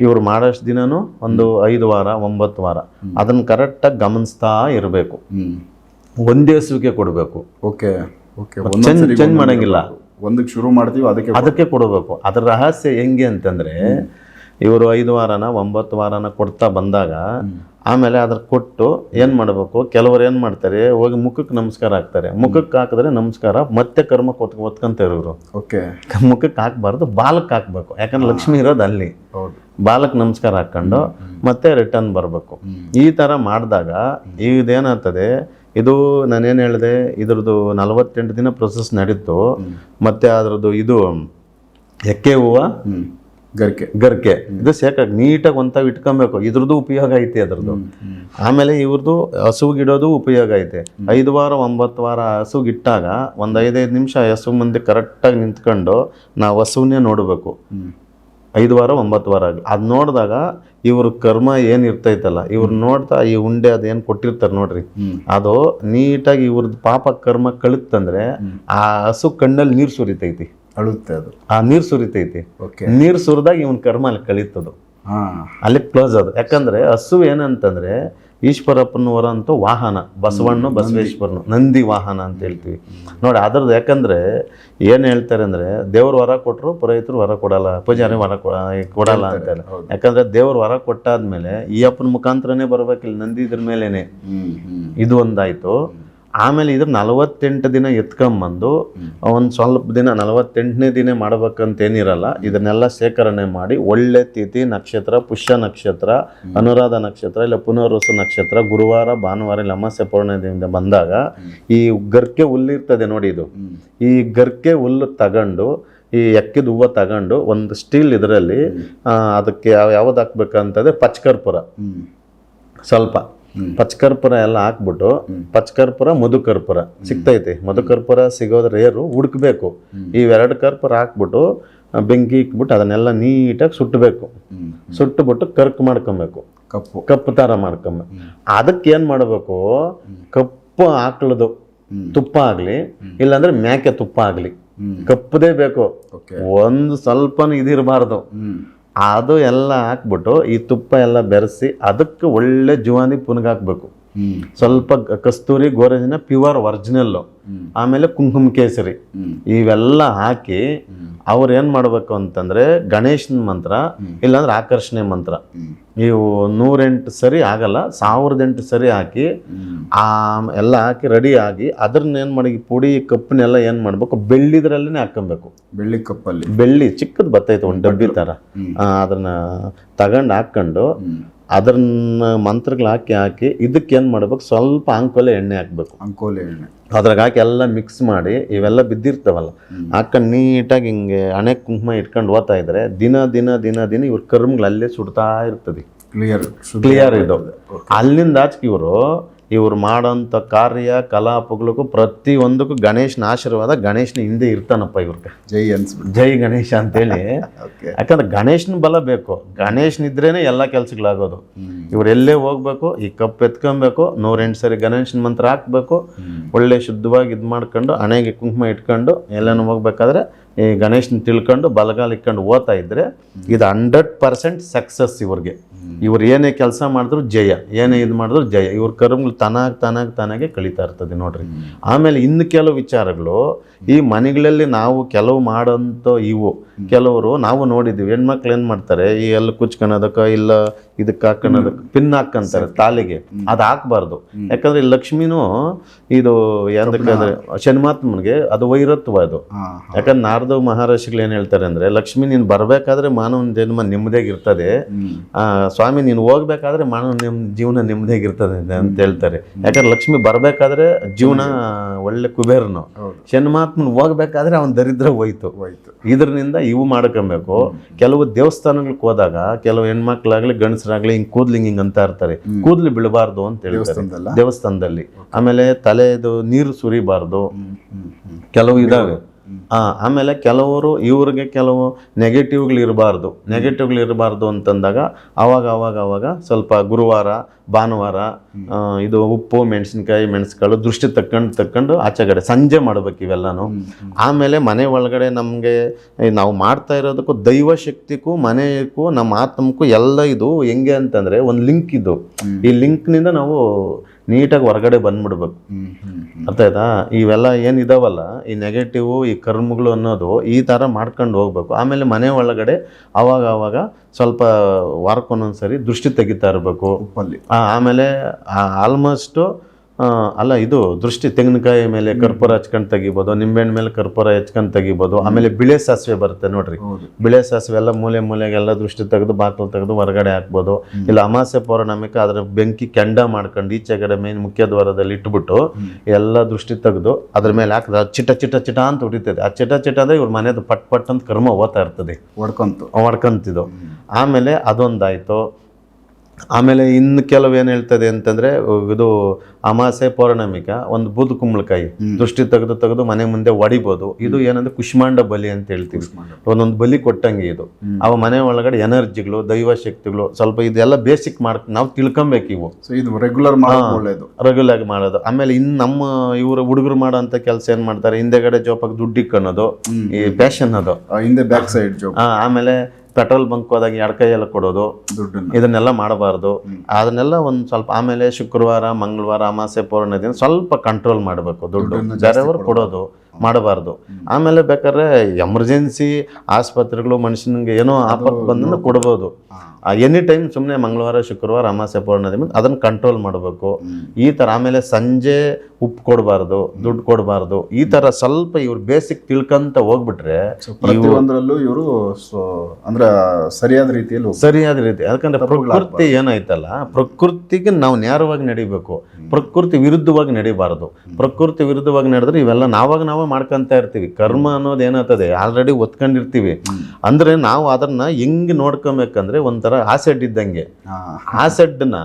ಇವ್ರು ಮಾಡೋಷ್ಟು ದಿನನೂ ಒಂದು ಐದು ವಾರ ಒಂಬತ್ತು ವಾರ ಅದನ್ನು ಕರೆಕ್ಟಾಗಿ ಗಮನಿಸ್ತಾ ಇರಬೇಕು. ಒಂದೇ ಹಸುವಿಗೆ ಕೊಡಬೇಕು. ಓಕೆ. ಓಕೆ. ಚೇಂಜ್ ಚೇಂಜ್ ಮಾಡಂಗಿಲ್ಲ. ಒಂದಕ್ಕೆ ಶುರು ಮಾಡ್ತೀವಿ ಅದಕ್ಕೆ ಅದಕ್ಕೆ ಕೊಡಬೇಕು. ಅದ್ರ ರಹಸ್ಯ ಹೆಂಗೆ ಅಂತಂದ್ರೆ ಇವರು ಐದು ವಾರನ ಒಂಬತ್ತು ವಾರನ ಕೊಡ್ತಾ ಬಂದಾಗ ಆಮೇಲೆ ಅದ್ರ ಕೊಟ್ಟು ಏನು ಮಾಡಬೇಕು? ಕೆಲವರು ಏನು ಮಾಡ್ತಾರೆ? ಹೋಗಿ ಮುಖಕ್ಕೆ ನಮಸ್ಕಾರ ಹಾಕ್ತಾರೆ. ಮುಖಕ್ಕೆ ಹಾಕಿದ್ರೆ ನಮಸ್ಕಾರ ಮತ್ತೆ ಕರ್ಮಕ್ಕೆ ಒತ್ ಒತ್ಕೊಂತಾರೆ ಇವರು. ಓಕೆ. ಮುಖಕ್ಕೆ ಹಾಕ್ಬಾರ್ದು ಬಾಲಕ್ಕೆ ಹಾಕ್ಬೇಕು. ಯಾಕಂದ್ರೆ ಲಕ್ಷ್ಮಿ ಇರೋದು ಅಲ್ಲಿ. ಬಾಲಕ್ಕೆ ನಮಸ್ಕಾರ ಹಾಕ್ಕೊಂಡು ಮತ್ತೆ ರಿಟರ್ನ್ ಬರಬೇಕು. ಈ ಥರ ಮಾಡಿದಾಗ ಇದೇನಾಗ್ತದೆ? ಇದು ನಾನೇನು ಹೇಳಿದೆ ಇದ್ರದ್ದು ನಲವತ್ತೆಂಟು ದಿನ ಪ್ರೊಸೆಸ್ ನಡೀತು. ಮತ್ತೆ ಅದ್ರದ್ದು ಇದು ಎಕ್ಕೆ ಹೂವು ಗರಿಕೆ ಗರ್ಕೆ. ಇದು ಸೇಕಾಗಿ ನೀಟಾಗಿ ಒಂತಾವ್ ಇಟ್ಕೊಬೇಕು. ಇದ್ರದ್ದು ಉಪಯೋಗ ಐತೆ ಅದ್ರದ್ದು. ಆಮೇಲೆ ಇವ್ರದ್ದು ಹಸುಗಿಡೋದು ಉಪಯೋಗ ಐತೆ. ಐದು ವಾರ ಒಂಬತ್ತು ವಾರ ಹಸುಗಿಟ್ಟಾಗ ಒಂದು ಐದೈದು ನಿಮಿಷ ಹಸು ಮುಂದೆ ಕರೆಕ್ಟಾಗಿ ನಿಂತ್ಕೊಂಡು ನಾವು ಹಸುವನ್ನೇ ನೋಡಬೇಕು. ಐದು ವಾರ ಒಂಬತ್ತು ವಾರ ಆಗಲಿ. ಅದು ನೋಡಿದಾಗ ಇವ್ರ ಕರ್ಮ ಏನು ಇರ್ತೈತಲ್ಲ ಇವ್ರು ನೋಡ್ತಾ ಈ ಉಂಡೆ ಅದೇನು ಕೊಟ್ಟಿರ್ತಾರೆ ನೋಡ್ರಿ. ಅದು ನೀಟಾಗಿ ಇವ್ರದ್ದು ಪಾಪ ಕರ್ಮ ಕಳಿತಂದ್ರೆ ಆ ಹಸು ಕಣ್ಣಲ್ಲಿ ನೀರು ಸುರಿತೈತಿ. ಅಳುತ್ತೆ ಅದು. ಆ ನೀರು ಸುರಿತೈತಿ. ನೀರು ಸುರಿದಾಗ ಇವನ್ ಕರ್ಮ ಅಲ್ಲಿ ಕಳೀತದು. ಹಾ. ಅಲ್ಲಿ ಕ್ಲೋಸ್ ಅದು. ಯಾಕಂದ್ರೆ ಹಸು ಏನಂತಂದ್ರೆ ಈಶ್ವರಪ್ಪನವರ ಅಂತ ವಾಹನ. ಬಸವಣ್ಣ ಬಸವೇಶ್ವರನು. ನಂದಿ ವಾಹನ ಅಂತ ಹೇಳ್ತೀವಿ. ನೋಡಿ ಅದ್ರದ್ದು ಯಾಕಂದ್ರೆ ಏನು ಹೇಳ್ತಾರೆ ಅಂದ್ರೆ ದೇವ್ರ ವರ ಕೊಟ್ಟರು ಪುರೋಹಿತರು ವರ ಕೊಡಲ್ಲ ಪೂಜಾರಿ ವರ ಕೊಡಲ್ಲ ಅಂತಾರೆ ಯಾಕಂದ್ರೆ ದೇವ್ರ ವರ ಕೊಟ್ಟಾದ್ಮೇಲೆ ಈ ಅಪ್ಪನ ಮುಖಾಂತರನೇ ಬರ್ಬೇಕಿಲ್ಲ ನಂದಿ ಇದ್ರ ಮೇಲೇನೆ ಇದು ಒಂದಾಯ್ತು. ಆಮೇಲೆ ಇದ್ರ ನಲವತ್ತೆಂಟು ದಿನ ಎತ್ಕೊಂಬಂದು ಒಂದು ಸ್ವಲ್ಪ ದಿನ ನಲವತ್ತೆಂಟನೇ ದಿನ ಮಾಡ್ಬೇಕಂತೇನಿರಲ್ಲ ಇದನ್ನೆಲ್ಲ ಶೇಖರಣೆ ಮಾಡಿ ಒಳ್ಳೆ ತಿಥಿ ನಕ್ಷತ್ರ ಪುಷ್ಯ ನಕ್ಷತ್ರ ಅನುರಾಧ ನಕ್ಷತ್ರ ಇಲ್ಲ ಪುನರ್ವಸು ನಕ್ಷತ್ರ ಗುರುವಾರ ಭಾನುವಾರ ಇಲ್ಲ ಅಮಾಸ್ಯ ಪೌರ್ಣಿಮೆಯಿಂದ ಬಂದಾಗ ಈ ಗರ್ಕೆ ಹುಲ್ಲಿರ್ತದೆ ನೋಡಿ ಇದು. ಈ ಗರ್ಕೆ ಹುಲ್ಲು ತಗೊಂಡು ಈ ಎಕ್ಕಿದ ಹೂವು ತಗೊಂಡು ಒಂದು ಸ್ಟೀಲ್ ಇದರಲ್ಲಿ ಅದಕ್ಕೆ ಯಾವ- ಯಾವ್ದು ಹಾಕ್ಬೇಕಂತಂದ್ರೆ ಪಚ್ಕರ್ಪುರ. ಸ್ವಲ್ಪ. ಪಚ್ಕರ್ಪುರ ಎಲ್ಲ ಹಾಕ್ಬಿಟ್ಟು ಪಚ್ಕರ್ಪುರ ಮಧುಕರ್ಪುರ ಸಿಗ್ತೈತಿ. ಮಧುಕರ್ಪುರ ಸಿಗೋದು ರೇರು ಹುಡುಕ್ಬೇಕು. ಇವೆರಡು ಕರ್ಪೂರ ಹಾಕ್ಬಿಟ್ಟು ಬೆಂಕಿ ಇಕ್ಬಿಟ್ಟು ಅದನ್ನೆಲ್ಲ ನೀಟಾಗಿ ಸುಟ್ಟಬೇಕು ಸುಟ್ಟುಬಿಟ್ಟು ಕರ್ಕ್ ಮಾಡ್ಕೊಬೇಕು. ಕಪ್ಪು. ಕಪ್ಪು ಥರ ಮಾಡ್ಕೊಬೇಕು. ಅದಕ್ಕೆ ಏನು ಮಾಡಬೇಕು? ಕಪ್ಪು ಆಕಳದು ತುಪ್ಪ ಆಗಲಿ ಇಲ್ಲಾಂದ್ರೆ ಮೇಕೆ ತುಪ್ಪ ಆಗಲಿ. ಕಪ್ಪದೇ ಬೇಕು. ಒಂದು ಸ್ವಲ್ಪನೂ ಇದಿರಬಾರ್ದು. ಅದು ಎಲ್ಲ ಹಾಕ್ಬಿಟ್ಟು ಈ ತುಪ್ಪ ಎಲ್ಲ ಬೆರೆಸಿ ಅದಕ್ಕೆ ಒಳ್ಳೆ ಜುವಾನಿ ಪುನಗಾಕ್ಬೇಕು ಸ್ವಲ್ಪ ಕಸ್ತೂರಿ ಗೋರಜಿನ ಪ್ಯೂರ್ ಒರಿಜಿನಲ್ಲು. ಆಮೇಲೆ ಕುಂಕುಮ ಕೇಸರಿ. ಇವೆಲ್ಲ ಹಾಕಿ ಅವ್ರು ಏನು ಮಾಡಬೇಕು ಅಂತಂದ್ರೆ ಗಣೇಶನ ಮಂತ್ರ ಇಲ್ಲಾಂದ್ರೆ ಆಕರ್ಷಣೆ ಮಂತ್ರ. ಇವು ನೂರೆಂಟು ಸರಿ ಆಗಲ್ಲ ಸಾವಿರದ ಎಂಟು ಸರಿ ಹಾಕಿ ಆ ಎಲ್ಲ ಹಾಕಿ ರೆಡಿ ಆಗಿ ಅದ್ರನ್ನ ಏನು ಮಾಡಿ ಪುಡಿ ಕಪ್ಪನ್ನೆಲ್ಲ ಏನು ಮಾಡಬೇಕು? ಬೆಳ್ಳಿದ್ರಲ್ಲೇ ಹಾಕೊಬೇಕು ಬೆಳ್ಳಿ ಕಪ್ಪಲ್ಲಿ. ಬೆಳ್ಳಿ ಚಿಕ್ಕದು ಬರ್ತೈತೆ ಒಂದು ಡಬ್ಬಿ ಥರ. ಅದನ್ನ ತಗೊಂಡು ಹಾಕ್ಕೊಂಡು ಅದನ್ನ ಮಂತ್ರಗಳು ಹಾಕಿ ಹಾಕಿ ಇದಕ್ಕೆ ಏನು ಮಾಡ್ಬೇಕು? ಸ್ವಲ್ಪ ಅಂಕೋಲೆ ಎಣ್ಣೆ ಹಾಕ್ಬೇಕು. ಅಂಕೋಲೆ ಎಣ್ಣೆ. ಅದ್ರಾಗ ಹಾಕಿ ಎಲ್ಲ ಮಿಕ್ಸ್ ಮಾಡಿ ಇವೆಲ್ಲ ಬಿದ್ದಿರ್ತಾವಲ್ಲ ಹಾಕೊಂಡು ನೀಟಾಗಿ ಹಿಂಗೆ ಅಣೆ ಕುಂಕುಮ ಇಟ್ಕೊಂಡು ಓದ್ತಾ ಇದ್ರೆ ದಿನ ದಿನ ದಿನ ದಿನ ಇವ್ರ ಕರ್ಮಗಳು ಅಲ್ಲೇ ಸುಡ್ತಾ ಇರ್ತದೆ. ಕ್ಲಿಯರ್ ಕ್ಲಿಯರ್ ಇದು. ಅಲ್ಲಿಂದ ಆಚೆಗೆ ಇವರು ಇವ್ರು ಮಾಡೋಂಥ ಕಾರ್ಯ ಕಲಾಪಗಳಿಗೂ ಪ್ರತಿಯೊಂದಕ್ಕೂ ಗಣೇಶನ ಆಶೀರ್ವಾದ ಗಣೇಶನ ಹಿಂದೆ ಇರ್ತಾನಪ್ಪ ಇವ್ರಿಗೆ. ಜೈ ಅನ್ಸ್ ಜೈ ಗಣೇಶ ಅಂತೇಳಿ. ಯಾಕಂದ್ರೆ ಗಣೇಶನ ಬಲ ಬೇಕು. ಗಣೇಶನಿದ್ರೇ ಎಲ್ಲ ಕೆಲಸಗಳಾಗೋದು. ಇವ್ರು ಎಲ್ಲೇ ಹೋಗ್ಬೇಕು ಈ ಕಪ್ ಎತ್ಕೊಬೇಕು ನೂರೆಂಟು ಸರಿ ಗಣೇಶನ ಮಂತ್ರ ಹಾಕ್ಬೇಕು ಒಳ್ಳೆ ಶುದ್ಧವಾಗಿ ಇದು ಮಾಡ್ಕೊಂಡು ಹಣೆಗೆ ಕುಂಕುಮ ಇಟ್ಕೊಂಡು ಎಲ್ಲನೂ ಹೋಗ್ಬೇಕಾದ್ರೆ ಈ ಗಣೇಶನ ತಿಳ್ಕೊಂಡು ಬಲಗಾಲ ಇಕ್ಕೊಂಡು ಓದ್ತಾ ಇದ್ರೆ ಇದು ಹಂಡ್ರೆಡ್ ಪರ್ಸೆಂಟ್ ಸಕ್ಸಸ್ ಇವ್ರಿಗೆ. ಇವ್ರು ಏನೇ ಕೆಲಸ ಮಾಡಿದ್ರು ಜಯ, ಏನೇ ಇದು ಮಾಡಿದ್ರು ಜಯ. ಇವ್ರ ಕರ್ಮಗಳು ತನಾಗ್ ತನಾಗ್ ತಾನಾಗೆ ಕಳೀತಾ ಇರ್ತದೆ ನೋಡ್ರಿ. ಆಮೇಲೆ ಇನ್ನು ಕೆಲವು ವಿಚಾರಗಳು, ಈ ಮನೆಗಳಲ್ಲಿ ನಾವು ಕೆಲವು ಮಾಡೋಂಥ ಇವು, ಕೆಲವರು ನಾವು ನೋಡಿದ್ದೀವಿ. ಹೆಣ್ಮಕ್ಳು ಏನು ಮಾಡ್ತಾರೆ, ಈ ಎಲ್ಲ ಕುಚ್ಕೊಳೋದಕ್ಕೆ ಇಲ್ಲ ಇದಕ್ಕೆ ಹಾಕೋಣದಕ್ಕೆ ಪಿನ್ ಹಾಕಂತಾರೆ ತಾಲಿಗೆ. ಅದು ಹಾಕ್ಬಾರ್ದು. ಯಾಕಂದ್ರೆ ಲಕ್ಷ್ಮಿನೂ ಇದು ಯಾವ್ದಕ್ಕಾದ್ರೆ ಶನಿಮಾತ್ಮನಿಗೆ ಅದು ವೈರತ್ವ ಅದು. ಯಾಕಂದ್ರೆ ನಾರದ ಮಹಾರಾಷ್ಟ್ರಗಳು ಏನು ಹೇಳ್ತಾರೆ ಅಂದ್ರೆ ಲಕ್ಷ್ಮಿ ನೀನು ಬರಬೇಕಾದ್ರೆ ಮಾನವನ ಜನ್ಮ ಆ, ಸ್ವಾಮಿ ನೀನು ಹೋಗ್ಬೇಕಾದ್ರೆ ಮಾನವ ನಿಮ್ ಜೀವನ ನೆಮ್ಮದಿಯಾಗಿರ್ತದೆ ಅಂತ ಹೇಳ್ತಾರೆ. ಯಾಕಂದ್ರೆ ಲಕ್ಷ್ಮಿ ಬರಬೇಕಾದ್ರೆ ಜೀವನ ಒಳ್ಳೆ ಕುಬೇರನು. ಶನಿಮಾತ್ಮನ್ ಹೋಗ್ಬೇಕಾದ್ರೆ ಅವನ ದರಿದ್ರ ಹೋಯ್ತು. ಹೋಯ್ತು. ಇದರಿಂದ ಇವು ಮಾಡ್ಕೊಬೇಕು. ಕೆಲವು ದೇವಸ್ಥಾನಗಳಿಗೆ ಹೋದಾಗ ಕೆಲವು ಹೆಣ್ಮಕ್ಳಾಗ್ಲಿ ಗಂಡಸರಾಗ್ಲಿ ಹಿಂಗ್ ಕೂದ್ಲು ಹಿಂಗ್ ಅಂತ ಇರ್ತಾರೆ. ಕೂದ್ಲು ಬೀಳಬಾರ್ದು ಅಂತ ಹೇಳ್ತಾರೆ. ದೇವಸ್ಥಾನದಲ್ಲಿ? ಆಮೇಲೆ ತಲೆದು ನೀರು ಸುರಿಬಾರ್ದು. ಕೆಲವು ಇದಾವೆ. ಆಮೇಲೆ ಕೆಲವರು ಇವ್ರಿಗೆ ಕೆಲವು ನೆಗೆಟಿವ್ಗಳಿರಬಾರ್ದು ನೆಗೆಟಿವ್ಗಳಿರಬಾರ್ದು ಅಂತಂದಾಗ ಅವಾಗ ಅವಾಗ ಅವಾಗ ಸ್ವಲ್ಪ ಗುರುವಾರ ಭಾನುವಾರ ಇದು ಉಪ್ಪು ಮೆಣಸಿನ್ಕಾಯಿ ಮೆಣಸುಗಳು ದೃಷ್ಟಿ ತಕ್ಕಂಡು ತಕ್ಕಂಡು ಆಚೆಗಡೆ ಸಂಜೆ ಮಾಡ್ಬೇಕು ಇವೆಲ್ಲನೂ. ಆಮೇಲೆ ಮನೆ ಒಳಗಡೆ ನಮಗೆ ನಾವು ಮಾಡ್ತಾ ಇರೋದಕ್ಕೂ ದೈವ ಶಕ್ತಿಗೂ ಮನೆಗೂ ನಮ್ಮ ಆತ್ಮಕ್ಕೂ ಎಲ್ಲ ಇದು ಹೆಂಗೆ ಅಂತಂದರೆ ಒಂದು ಲಿಂಕ್ ಇದು. ಈ ಲಿಂಕ್ನಿಂದ ನಾವು ನೀಟಾಗಿ ಹೊರಗಡೆ ಬಂದ್ಬಿಡ್ಬೇಕು. ಅರ್ಥ ಆಯ್ತಾ? ಇವೆಲ್ಲ ಏನಿದಾವಲ್ಲ ಈ ನೆಗೆಟಿವ್ ಈ ಕರ್ಮಗಳು ಅನ್ನೋದು ಈ ಥರ ಮಾಡ್ಕೊಂಡು ಹೋಗ್ಬೇಕು. ಆಮೇಲೆ ಮನೆ ಒಳಗಡೆ ಅವಾಗ ಆವಾಗ ಸ್ವಲ್ಪ ವಾರಕ್ಕೊಂದೊಂದು ದೃಷ್ಟಿ ತೆಗಿತಾ ಇರಬೇಕು. ಆಮೇಲೆ ಆಲ್ಮೋಸ್ಟು ಅಲ್ಲ ಇದು ದೃಷ್ಟಿ ತೆಂಗಿನಕಾಯಿ ಮೇಲೆ ಕರ್ಪೂರ ಹಚ್ಕೊಂಡು ತೆಗಿಬೋದು ನಿಂಬೆಹಣ್ಣು ಮೇಲೆ ಕರ್ಪೂರ ಹಚ್ಕೊಂಡು ತೆಗಿಬೋದು ಆಮೇಲೆ ಬಿಳೆ ಸಾಸಿವೆ ಬರುತ್ತೆ ನೋಡ್ರಿ. ಬಿಳೆ ಸಾಸಿವೆ ಎಲ್ಲ ಮೂಲೆ ಮೂಲೆಗೆಲ್ಲ ದೃಷ್ಟಿ ತೆಗೆದು ಬಾಕಲು ತೆಗೆದು ಹೊರಗಡೆ ಹಾಕ್ಬೋದು. ಇಲ್ಲ ಅಮಾಸೆ ಪೌರ್ಣಮಿಕ ಅದರ ಬೆಂಕಿ ಕೆಂಡ ಮಾಡ್ಕೊಂಡು ಈಚೆ ಕಡೆ ಮೇನ್ ಮುಖ್ಯ ದ್ವಾರದಲ್ಲಿ ಇಟ್ಬಿಟ್ಟು ಎಲ್ಲ ದೃಷ್ಟಿ ತೆಗೆದು ಅದ್ರ ಮೇಲೆ ಹಾಕಿದ. ಅದು ಚಿಟ ಚಿಟ ಚಿಟ ಅಂತ ಹೊಡಿತದೆ ಆ ಚಿಟ ಚಿಟ ಅಂದ್ರೆ ಇವ್ರ ಮನೆಯದು ಪಟ್ ಪಟ್ ಅಂತ ಕರ್ಮ ಓದ್ತಾ ಇರ್ತದೆ. ಹೊಡ್ಕೊಂತು ಹೊಡ್ಕೊಂತಿದ್ದು ಆಮೇಲೆ ಅದೊಂದಾಯಿತು. ಆಮೇಲೆ ಇನ್ನು ಕೆಲವು ಏನು ಹೇಳ್ತದೆ ಅಂತಂದರೆ ಇದು ಅಮಾಸೆ ಪೌರ್ಣಮಿಕ ಒಂದು ಬೂದು ಕುಂಬಳಕಾಯಿ ದೃಷ್ಟಿ ತೆಗೆದು ತೆಗೆದು ಮನೆ ಮುಂದೆ ಒಡಿಬೋದು. ಇದು ಏನಂದ್ರೆ ಕುಷ್ಮಾಂಡ ಬಲಿ ಅಂತ ಹೇಳ್ತೀವಿ. ಒಂದೊಂದು ಬಲಿ ಕೊಟ್ಟಂಗೆ ಇದು. ಅವ ಮನೆ ಒಳಗಡೆ ಎನರ್ಜಿಗಳು ದೈವ ಶಕ್ತಿಗಳು ಸ್ವಲ್ಪ ಇದೆಲ್ಲ ಬೇಸಿಕ್ ಮಾಡ್ ನಾವು ತಿಳ್ಕೊಬೇಕು ಇವು. ಇದು ರೆಗ್ಯುಲರ್ ಮಾಡೋದು ಒಳ್ಳೇದು. ರೆಗ್ಯುಲರ್ ಆಗಿ ಮಾಡೋದು. ಆಮೇಲೆ ಇನ್ನು ನಮ್ಮ ಇವರು ಹುಡುಗರು ಅಂತ ಕೆಲಸ ಏನು ಮಾಡ್ತಾರೆ? ಹಿಂದೆಗಡೆ ಜೋಪಾಗಿ ದುಡ್ಡು ಇಕ್ಕೊಳೋದು ಈ ಫ್ಯಾಷನ್ ಅದು. ಹಿಂದೆ ಬ್ಯಾಕ್ ಸೈಡ್ ಜೋಪ್ ಆ, ಆಮೇಲೆ ಪೆಟ್ರೋಲ್ ಬಂಕ್ ಹೋದಾಗ ಎರಡು ಕೈಯೆಲ್ಲ ಕೊಡೋದು ಇದನ್ನೆಲ್ಲ ಮಾಡಬಾರ್ದು. ಅದನ್ನೆಲ್ಲ ಒಂದು ಸ್ವಲ್ಪ ಆಮೇಲೆ ಶುಕ್ರವಾರ ಮಂಗಳವಾರ ಅಮಾಸೆ ಪೌರ್ಣ ದಿನ ಸ್ವಲ್ಪ ಕಂಟ್ರೋಲ್ ಮಾಡಬೇಕು ದುಡ್ಡು. ಬೇರೆಯವರು ಕೊಡೋದು ಮಾಡಬಾರ್ದು. ಆಮೇಲೆ ಬೇಕಾದ್ರೆ ಎಮರ್ಜೆನ್ಸಿ ಆಸ್ಪತ್ರೆಗಳು ಮನುಷ್ಯನಿಗೆ ಏನೋ ಆಪತ್ತು ಬಂದನ್ನು ಕೊಡ್ಬೋದು. ಎನಿ ಟೈಮ್ ಸುಮ್ಮನೆ ಮಂಗಳವಾರ ಶುಕ್ರವಾರ ಅಮಾಸೆ ಪೌರ್ಣ ದಿನ ಅದನ್ನು ಕಂಟ್ರೋಲ್ ಮಾಡಬೇಕು. ಈ ಥರ ಆಮೇಲೆ ಸಂಜೆ ಉಪ್ಪು ಕೊಡಬಾರ್ದು ದುಡ್ಡು ಕೊಡಬಾರ್ದು ಈ ತರ ಸ್ವಲ್ಪ ಇವ್ರು ಬೇಸಿಕ್ ತಿಳ್ಕೊಂತ ಹೋಗ್ಬಿಟ್ರೆ ಪ್ರತಿಯೊಂದರಲ್ಲೂ ಇವರು ಅಂದ್ರೆ ಸರಿಯಾದ ರೀತಿಯಲ್ಲಿ ಸರಿಯಾದ ರೀತಿ ಯಾಕಂದ್ರೆ ಪ್ರಕೃತಿ ಏನಾಯ್ತಲ್ಲ ಪ್ರಕೃತಿಗೆ ನಾವು ನೇರವಾಗಿ ನಡಿಬೇಕು. ಪ್ರಕೃತಿ ವಿರುದ್ಧವಾಗಿ ನಡಿಬಾರ್ದು. ಪ್ರಕೃತಿ ವಿರುದ್ಧವಾಗಿ ನಡೆದ್ರೆ ಇವೆಲ್ಲ ನಾವಾಗ ನಾವೇ ಮಾಡ್ಕೊಂತ ಇರ್ತೀವಿ. ಕರ್ಮ ಅನ್ನೋದು ಏನಾಗ್ತದೆ ಆಲ್ರೆಡಿ ಒತ್ಕೊಂಡಿರ್ತೀವಿ. ಅಂದ್ರೆ ನಾವು ಅದನ್ನ ಹೆಂಗ್ ನೋಡ್ಕೊಬೇಕಂದ್ರೆ ಒಂಥರ ಆಸೆಡ್ ಇದ್ದಂಗೆ. ಆಸೆಡ್ನ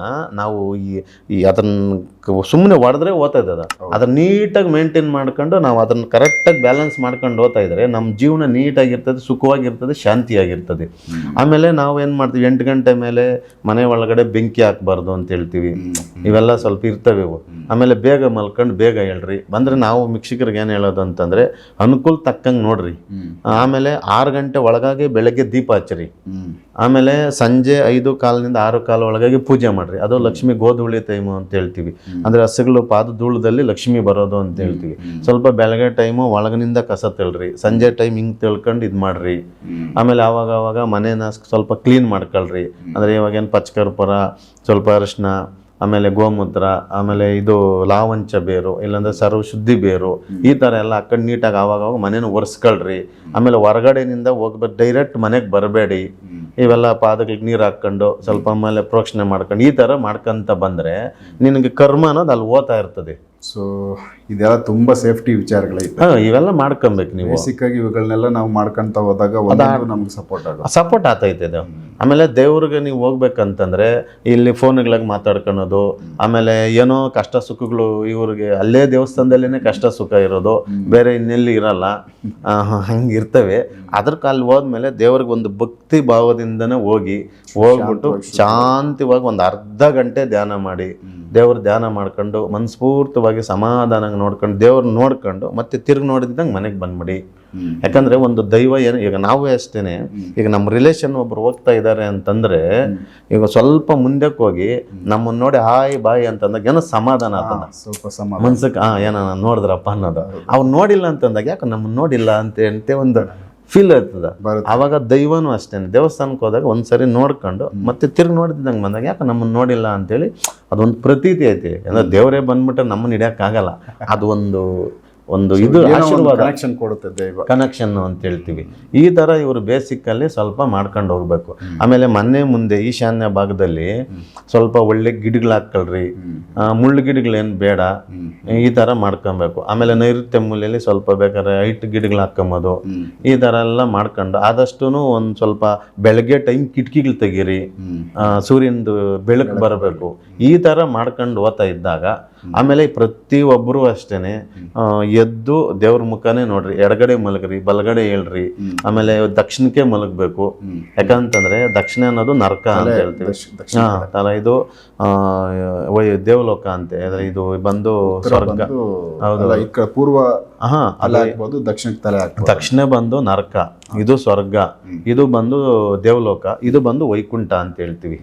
ನಾವು ಈ ಅದನ್ನ ಸುಮ್ಮನೆ ಹೊಡೆದ್ರೆ ಓದ್ತಾ ಇದ್ದದ. ಅದನ್ನ ನೀಟಾಗಿ ಮೇಂಟೈನ್ ಮಾಡ್ಕೊಂಡು ನಾವು ಅದನ್ನ ಕರೆಕ್ಟಾಗಿ ಬ್ಯಾಲೆನ್ಸ್ ಮಾಡ್ಕೊಂಡು ಓದ್ತಾ ಇದ್ರೆ ನಮ್ಮ ಜೀವನ ನೀಟಾಗಿರ್ತದೆ ಸುಖವಾಗಿರ್ತದೆ ಶಾಂತಿಯಾಗಿರ್ತದೆ. ಆಮೇಲೆ ನಾವು ಏನು ಮಾಡ್ತೀವಿ ಎಂಟು ಗಂಟೆ ಮೇಲೆ ಮನೆ ಒಳಗಡೆ ಬೆಂಕಿ ಹಾಕ್ಬಾರ್ದು ಅಂತ ಹೇಳ್ತೀವಿ. ಇವೆಲ್ಲ ಸ್ವಲ್ಪ ಇರ್ತವೆ ಇವು. ಆಮೇಲೆ ಬೇಗ ಮಲ್ಕೊಂಡು ಬೇಗ ಹೇಳ್ರಿ. ಬಂದರೆ ನಾವು ಮಿಕ್ಷಕರಿಗೆ ಏನು ಹೇಳೋದು ಅಂತಂದರೆ ಅನುಕೂಲ ತಕ್ಕಂಗೆ ನೋಡ್ರಿ. ಆಮೇಲೆ ಆರು ಗಂಟೆ ಒಳಗಾಗಿ ಬೆಳಗ್ಗೆ ದೀಪ ಹಚ್ಚಿರಿ. ಆಮೇಲೆ ಸಂಜೆ ಐದು ಕಾಲದಿಂದ ಆರು ಕಾಲ ಒಳಗಾಗಿ ಪೂಜೆ ಮಾಡ್ರಿ. ಅದು ಲಕ್ಷ್ಮಿ ಗೋಧೂಳಿ ಟೈಮು ಅಂತ ಹೇಳ್ತೀವಿ. ಅಂದ್ರೆ ಹಸುಗಳು ಪಾದ ಧೂಳದಲ್ಲಿ ಲಕ್ಷ್ಮಿ ಬರೋದು ಅಂತ ಹೇಳ್ತೀವಿ. ಸ್ವಲ್ಪ ಬೆಳಗ್ಗೆ ಟೈಮು ಒಳಗಿನಿಂದ ಕಸ ತೆಳ್ರಿ ಸಂಜೆ ಟೈಮ್ ಹಿಂಗೆ ತಿಳ್ಕೊಂಡು ಇದು ಮಾಡ್ರಿ. ಆಮೇಲೆ ಅವಾಗ ಆವಾಗ ಮನೇನ ಸ್ವಲ್ಪ ಕ್ಲೀನ್ ಮಾಡ್ಕೊಳ್ರಿ. ಅಂದ್ರೆ ಇವಾಗೇನು ಪಚ್ಕರ್ಪುರ ಸ್ವಲ್ಪ ಅರಿಶಿನ ಆಮೇಲೆ ಗೋಮೂತ್ರ ಆಮೇಲೆ ಇದು ಲಾವಂಚ ಬೇರು ಇಲ್ಲಾಂದ್ರೆ ಸರ್ವ ಶುದ್ಧಿ ಬೇರು ಈ ಥರ ಎಲ್ಲ ಹಾಕೊಂಡು ನೀಟಾಗಿ ಆವಾಗ ಮನೇನ ಒರೆಸ್ಕೊಳ್ರಿ. ಆಮೇಲೆ ಹೊರಗಡೆನಿಂದ ಹೋಗ್ಬೇಕು ಡೈರೆಕ್ಟ್ ಮನೆಗೆ ಬರಬೇಡಿ. ಇವೆಲ್ಲ ಪಾದಗಳಿಗೆ ನೀರು ಹಾಕ್ಕೊಂಡು ಸ್ವಲ್ಪ ಆಮೇಲೆ ಪ್ರೋಕ್ಷಣೆ ಮಾಡ್ಕೊಂಡು ಈ ಥರ ಮಾಡ್ಕೊಂತ ಬಂದರೆ ನಿನಗೆ ಕರ್ಮ ಅನ್ನೋದು ಅಲ್ಲಿ ಓದ್ತಾ ಇರ್ತದೆ. ಸೊ ಇದೆಲ್ಲ ತುಂಬಾ ಸೇಫ್ಟಿ ವಿಚಾರಗಳೈತೆ. ಹಾಂ ಇವೆಲ್ಲ ಮಾಡ್ಕೊಬೇಕು ನೀವು. ಸಿಕ್ಕಾಗಿ ಇವುಗಳನ್ನೆಲ್ಲ ನಾವು ಮಾಡ್ಕೊಂತ ಹೋದಾಗ ನಮ್ಗೆ ಸಪೋರ್ಟ್ ಆಗ ಸಪೋರ್ಟ್ ಆಗ್ತೈತೆ ಇದು. ಆಮೇಲೆ ದೇವ್ರಿಗೆ ನೀವು ಹೋಗ್ಬೇಕಂತಂದ್ರೆ ಇಲ್ಲಿ ಫೋನ್ಗಳಾಗ ಮಾತಾಡ್ಕೊಳೋದು ಆಮೇಲೆ ಏನೋ ಕಷ್ಟ ಸುಖಗಳು ಇವ್ರಿಗೆ ಅಲ್ಲೇ ದೇವಸ್ಥಾನದಲ್ಲೇ ಕಷ್ಟ ಸುಖ ಇರೋದು ಬೇರೆ ಇನ್ನೆಲ್ಲಿ ಇರಲ್ಲ. ಹಂಗೆ ಇರ್ತವೆ. ಅದ್ರ ಕಾಲ ಹೋದ್ಮೇಲೆ ದೇವ್ರಿಗೆ ಒಂದು ಭಕ್ತಿ ಭಾವದಿಂದನೇ ಹೋಗಿ ಹೋಗ್ಬಿಟ್ಟು ಶಾಂತಿವಾಗಿ ಒಂದು ಅರ್ಧ ಗಂಟೆ ಧ್ಯಾನ ಮಾಡಿ ದೇವ್ರ ಧ್ಯಾನ ಮಾಡ್ಕೊಂಡು ಮನಸ್ಫೂರ್ತವಾಗಿ ಸಮಾಧಾನ ನೋಡ್ಕೊಂಡು ದೇವ್ರ ನೋಡ್ಕೊಂಡು ಮತ್ತೆ ತಿರ್ಗಿ ನೋಡಿದಂಗೆ ಮನೆಗೆ ಬಂದ್ಬಿಡಿ. ಯಾಕಂದ್ರೆ ಒಂದು ದೈವ ಏನು ಈಗ ನಾವೇ ಅಷ್ಟೇನೆ. ಈಗ ನಮ್ಮ ರಿಲೇಷನ್ ಒಬ್ರು ಹೋಗ್ತಾ ಇದ್ದಾರೆ ಅಂತಂದ್ರೆ ಈಗ ಸ್ವಲ್ಪ ಮುಂದಕ್ಕೆ ಹೋಗಿ ನಮ್ಮನ್ನ ನೋಡಿ ಹಾಯ್ ಬಾಯ್ ಅಂತಂದಾಗ ಏನೋ ಸಮಾಧಾನ ಆಗ್ತದ ಸ್ವಲ್ಪ ಸಮಾಧಾನ. ಮನ್ಸಕ್ಕೆ ಹಾ ಏನೋ ನೋಡಿದ್ರಪ್ಪ ಅನ್ನೋದು. ಅವ್ರು ನೋಡಿಲ್ಲ ಅಂತಂದಾಗ ಯಾಕೆ ನಮ್ಮನ್ನ ನೋಡಿಲ್ಲ ಅಂತ ಅಂತ ಒಂದು ಫೀಲ್ ಬರುತ್ತೆ. ಆವಾಗ ದೈವನೂ ಅಷ್ಟೇ ದೇವಸ್ಥಾನಕ್ಕೆ ಹೋದಾಗ ಒಂದ್ಸರಿ ನೋಡ್ಕೊಂಡು ಮತ್ತೆ ತಿರ್ಗಿ ನೋಡ್ತಿದ್ದಂಗೆ ಬಂದಾಗ ಯಾಕೆ ನಮ್ಮನ್ನು ನೋಡಿಲ್ಲ ಅಂತೇಳಿ ಅದೊಂದು ಪ್ರತೀತಿ ಐತಿ. ಅಂದ್ರೆ ದೇವರೇ ಬಂದ್ಬಿಟ್ರೆ ನಮ್ಮನ್ನ ಹಿಡಿಯೋಕ್ಕಾಗಲ್ಲ. ಅದು ಒಂದು ಒಂದು ಇದು ಆಶೀರ್ವಾದ. ಕನೆಕ್ಷನ್ ಕೊಡುತ್ತೆ ದೈವ. ಕನೆಕ್ಷನ್ ಅಂತ ಹೇಳ್ತೀವಿ. ಈ ಥರ ಇವರು ಬೇಸಿಕ್ಕಲ್ಲಿ ಸ್ವಲ್ಪ ಮಾಡ್ಕೊಂಡು ಹೋಗ್ಬೇಕು. ಆಮೇಲೆ ಮನೆ ಮುಂದೆ ಈಶಾನ್ಯ ಭಾಗದಲ್ಲಿ ಸ್ವಲ್ಪ ಒಳ್ಳೆ ಗಿಡಗಳು ಹಾಕ್ಕೊಳ್ರಿ ಮುಳ್ಳು ಗಿಡಗಳೇನು ಬೇಡ. ಈ ತರ ಮಾಡ್ಕೊಬೇಕು. ಆಮೇಲೆ ನೈಋತ್ಯ ಮೂಲೆಯಲ್ಲಿ ಸ್ವಲ್ಪ ಬೇಕಾದ್ರೆ ಹೈಟ್ ಗಿಡಗಳು ಹಾಕ್ಕೊಂಬೋದು ಈ ಥರ ಎಲ್ಲ ಮಾಡ್ಕೊಂಡು ಆದಷ್ಟು ಒಂದು ಸ್ವಲ್ಪ ಬೆಳಗ್ಗೆ ಟೈಮ್ ಕಿಟಕಿಗಳು ತೆಗೀರಿ. ಸೂರ್ಯನ ಸೂರ್ಯನದು ಬೆಳಕು ಬರಬೇಕು. ಈ ತರ ಮಾಡ್ಕೊಂಡು ಓದ್ತಾ ಇದ್ದಾಗ ಆಮೇಲೆ ಪ್ರತಿ ಒಬ್ಬರು ಅಷ್ಟೇನೆ ಆ, ಎದ್ದು ದೇವ್ರ ಮುಖನೇ ನೋಡ್ರಿ ಎಡಗಡೆ ಮಲಗ್ರಿ ಬಲಗಡೆ ಹೇಳ್ರಿ ಆಮೇಲೆ ದಕ್ಷಿಣಕ್ಕೆ ಮಲಗಬೇಕು. ಯಾಕಂತಂದ್ರೆ ದಕ್ಷಿಣ ಅನ್ನೋದು ನರಕ ಅಂತ ಹೇಳ್ತೀವಿ. ಹಾ ಇದು ಆ, ದೇವಲೋಕ ಅಂತೆ ಅಂದ್ರೆ ಇದು ಬಂದು ಸ್ವರ್ಗ. ಹೌದು. ಅಲ್ಲ ಈ ಪೂರ್ವ ಹಾ ಅಲ್ಲ ದಕ್ಷಿಣ ದಕ್ಷಿಣಕ್ಕೆ ತಲೆ ದಕ್ಷಿಣ ಬಂದು ನರಕ. ಇದು ಸ್ವರ್ಗ ಇದು ಬಂದು ದೇವಲೋಕ ಇದು ಬಂದು ವೈಕುಂಠ ಅಂತ ಹೇಳ್ತೀವಿ.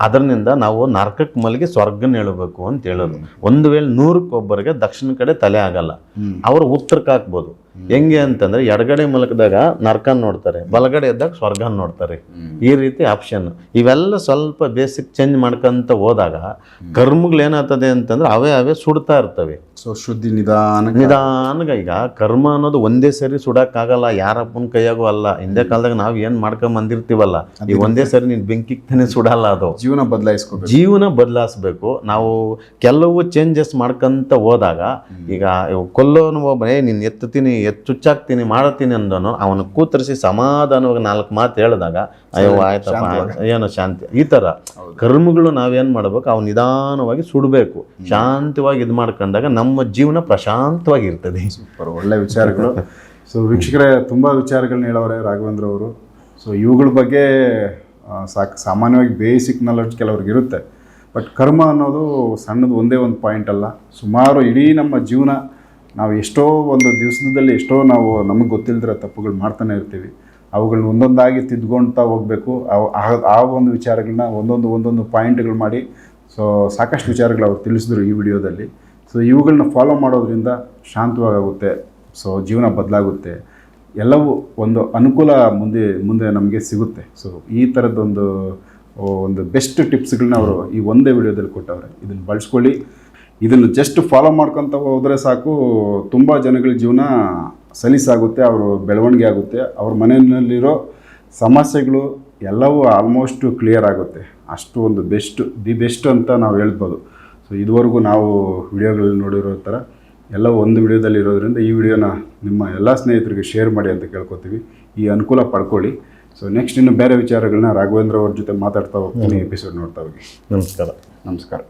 ಅದರಿಂದ ನಾವು ನರಕಕ್ಕೆ ಮಲಗಿ ಸ್ವರ್ಗನ ಹೇಳಬೇಕು ಅಂತ ಹೇಳೋದು. ಒಂದು ವೇಳೆ ನೂರಕ್ಕೊಬ್ಬರಿಗೆ ದಕ್ಷಿಣ ಕಡೆ ತಲೆ ಆಗಲ್ಲ. ಅವರು ಉತ್ತರಕ್ಕೆ ಹಾಕ್ಬೋದು. ಹೆಂಗೆ ಅಂತಂದ್ರೆ ಎಡಗಡೆ ಮಲಕದಾಗ ನರ್ಕನ್ ನೋಡ್ತಾರೆ ಬಲಗಡೆ ಇದ್ದಾಗ ಸ್ವರ್ಗ ನೋಡ್ತಾರೆ. ಈ ರೀತಿ ಆಪ್ಷನ್ ಇವೆಲ್ಲ ಸ್ವಲ್ಪ ಬೇಸಿಕ್ ಚೇಂಜ್ ಮಾಡ್ಕೊಂತ ಹೋದಾಗ ಕರ್ಮಗಳು ಏನಾಗ್ತದೆ ಅಂತಂದ್ರೆ ಅವೇ ಅವೇ ಸುಡ್ತಾ ಇರ್ತವೆ. ಸೊ ಶುದ್ಧಿ ನಿಧಾನ ನಿಧಾನಗ ಈಗ ಕರ್ಮ ಅನ್ನೋದು ಒಂದೇ ಸರಿ ಸುಡಕ್ಕಾಗಲ್ಲ ಯಾರಪ್ಪನ ಕೈಯಾಗೂ ಅಲ್ಲ. ಹಿಂದೆ ಕಾಲದಾಗ ನಾವು ಏನ್ ಮಾಡ್ಕೊಂಡ್ ಬಂದಿರ್ತೀವಲ್ಲ ಈ ಒಂದೇ ಸರಿ ನೀನ್ ಬೆಂಕಿಗೆ ತಾನೇ ಸುಡಲ್ಲ ಅದು. ಜೀವನ ಬದಲಾಯಿಸ್ಕೋಬೇಕು. ಜೀವನ ಬದಲಾಯಿಸ್ಬೇಕು ನಾವು ಕೆಲವು ಚೇಂಜಸ್ ಮಾಡ್ಕೊಂತ ಹೋದಾಗ ಈಗ ಕೊಲ್ಲೋನು ಒಬ್ಬನೇ ನೀನು ಎತ್ತುತ್ತೀನಿ ಎತ್ತುಚ್ಚಾಕ್ತೀನಿ ಮಾಡತ್ತೀನಿ ಅಂದನು. ಅವನು ಕೂತರಿಸಿ ಸಮಾಧಾನವಾಗಿ ನಾಲ್ಕು ಮಾತು ಹೇಳಿದಾಗ ಅಯ್ಯೋ ಆಯ್ತಪ್ಪ ಆಯ್ತು, ಏನೋ ಶಾಂತಿ. ಈ ಥರ ಕರ್ಮಗಳು ನಾವೇನು ಮಾಡ್ಬೇಕು ಅವು ನಿಧಾನವಾಗಿ ಸುಡಬೇಕು. ಶಾಂತವಾಗಿ ಇದು ಮಾಡ್ಕೊಂಡಾಗ ನಮ್ಮ ಜೀವನ ಪ್ರಶಾಂತವಾಗಿ ಇರ್ತದೆ. ಸೂಪರ್ ಒಳ್ಳೆ ವಿಚಾರಗಳು. ಸೊ ವೀಕ್ಷಕರೇ ತುಂಬ ವಿಚಾರಗಳನ್ನ ಹೇಳೋರೆ ರಾಘವೇಂದ್ರ ಅವರು. ಸೊ ಇವುಗಳ ಬಗ್ಗೆ ಸಾಕ್ ಸಾಮಾನ್ಯವಾಗಿ ಬೇಸಿಕ್ ನಾಲೆಡ್ಜ್ ಕೆಲವ್ರಿಗೆ ಇರುತ್ತೆ. ಬಟ್ ಕರ್ಮ ಅನ್ನೋದು ಸಣ್ಣದು ಒಂದೇ ಒಂದು ಪಾಯಿಂಟ್ ಅಲ್ಲ. ಸುಮಾರು ಇಡೀ ನಮ್ಮ ಜೀವನ ನಾವು ಎಷ್ಟೋ ಒಂದು ದಿವಸದಲ್ಲಿ ಎಷ್ಟೋ ನಾವು ನಮಗೆ ಗೊತ್ತಿಲ್ಲದಿರೋ ತಪ್ಪುಗಳು ಮಾಡ್ತಾನೆ ಇರ್ತೀವಿ. ಅವುಗಳನ್ನ ಒಂದೊಂದಾಗಿ ತಿದ್ಕೊಳ್ತಾ ಹೋಗಬೇಕು. ಆ ಒಂದು ವಿಚಾರಗಳನ್ನ ಒಂದೊಂದು ಒಂದೊಂದು ಪಾಯಿಂಟ್ಗಳು ಮಾಡಿ, ಸೊ ಸಾಕಷ್ಟು ವಿಚಾರಗಳು ಅವ್ರು ತಿಳಿಸಿದ್ರು ಈ ವಿಡಿಯೋದಲ್ಲಿ. ಸೊ ಇವುಗಳನ್ನ ಫಾಲೋ ಮಾಡೋದ್ರಿಂದ ಶಾಂತವಾಗುತ್ತೆ. ಸೊ ಜೀವನ ಬದಲಾಗುತ್ತೆ. ಎಲ್ಲವೂ ಒಂದು ಅನುಕೂಲ ಮುಂದೆ ಮುಂದೆ ನಮಗೆ ಸಿಗುತ್ತೆ. ಸೊ ಈ ಥರದ್ದೊಂದು ಒಂದು ಬೆಸ್ಟ್ ಟಿಪ್ಸ್ಗಳನ್ನ ಅವರು ಈ ಒಂದೇ ವಿಡಿಯೋದಲ್ಲಿ ಕೊಟ್ಟವ್ರೆ. ಇದನ್ನು ಬಳಸ್ಕೊಳ್ಳಿ. ಇದನ್ನು ಜಸ್ಟ್ ಫಾಲೋ ಮಾಡ್ಕೊತ ಹೋದರೆ ಸಾಕು ತುಂಬ ಜನಗಳ ಜೀವನ ಸಲೀಸಾಗುತ್ತೆ ಅವರು ಬೆಳವಣಿಗೆ ಆಗುತ್ತೆ ಅವ್ರ ಮನೆಯಲ್ಲಿರೋ ಸಮಸ್ಯೆಗಳು ಎಲ್ಲವೂ ಆಲ್ಮೋಸ್ಟ್ ಕ್ಲಿಯರ್ ಆಗುತ್ತೆ. ಅಷ್ಟು ಒಂದು ಬೆಸ್ಟ್ ದಿ ಬೆಸ್ಟ್ ಅಂತ ನಾವು ಹೇಳ್ಬೋದು. ಸೊ ಇದುವರೆಗೂ ನಾವು ವಿಡಿಯೋಗಳಲ್ಲಿ ನೋಡಿರೋ ಥರ ಎಲ್ಲ ಒಂದು ವಿಡಿಯೋದಲ್ಲಿ ಇರೋದ್ರಿಂದ ಈ ವಿಡಿಯೋನ ನಿಮ್ಮ ಎಲ್ಲ ಸ್ನೇಹಿತರಿಗೆ ಶೇರ್ ಮಾಡಿ ಅಂತ ಕೇಳ್ಕೊತೀವಿ. ಈ ಅನುಕೂಲ ಪಡ್ಕೊಳ್ಳಿ. ಸೊ ನೆಕ್ಸ್ಟ್ ಇನ್ನು ಬೇರೆ ವಿಚಾರಗಳನ್ನ ರಾಘವೇಂದ್ರ ಅವ್ರ ಜೊತೆ ಮಾತಾಡ್ತಾ ಹೋಗ್ತೀನಿ ಎಪಿಸೋಡ್ ನೋಡ್ತಾ ಹೋಗಿ. ನಮಸ್ಕಾರ. ನಮಸ್ಕಾರ.